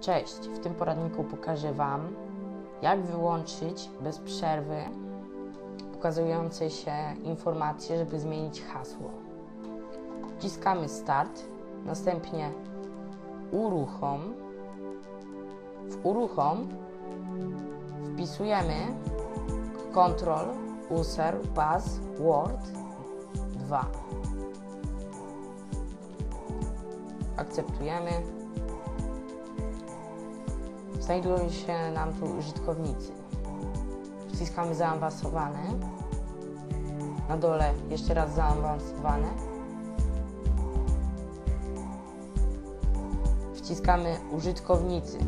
Cześć, w tym poradniku pokażę Wam, jak wyłączyć bez przerwy pokazujące się informacje, żeby zmienić hasło. Wciskamy Start, następnie Uruchom. W Uruchom wpisujemy Ctrl, User, Password 2. Akceptujemy. Znajdują się nam tu użytkownicy. Wciskamy zaawansowane. Na dole jeszcze raz zaawansowane. Wciskamy użytkownicy.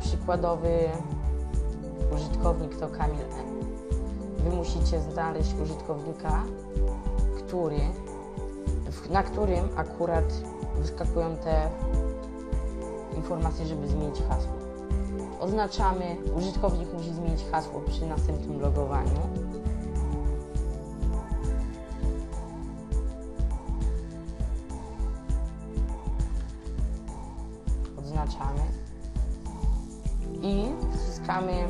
Przykładowy użytkownik to Kamil M. Wy musicie znaleźć użytkownika, który, na którym akurat wyskakują te informacje, żeby zmienić hasło. Oznaczamy, użytkownik musi zmienić hasło przy następnym logowaniu. Odznaczamy i wciskamy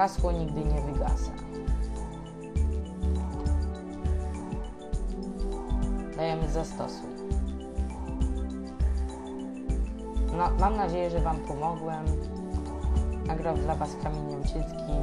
hasło nigdy nie wygasa. Dajemy zastosuj. No, mam nadzieję, że Wam pomogłem. Nagrał dla Was Niemczycki. Powodzenia.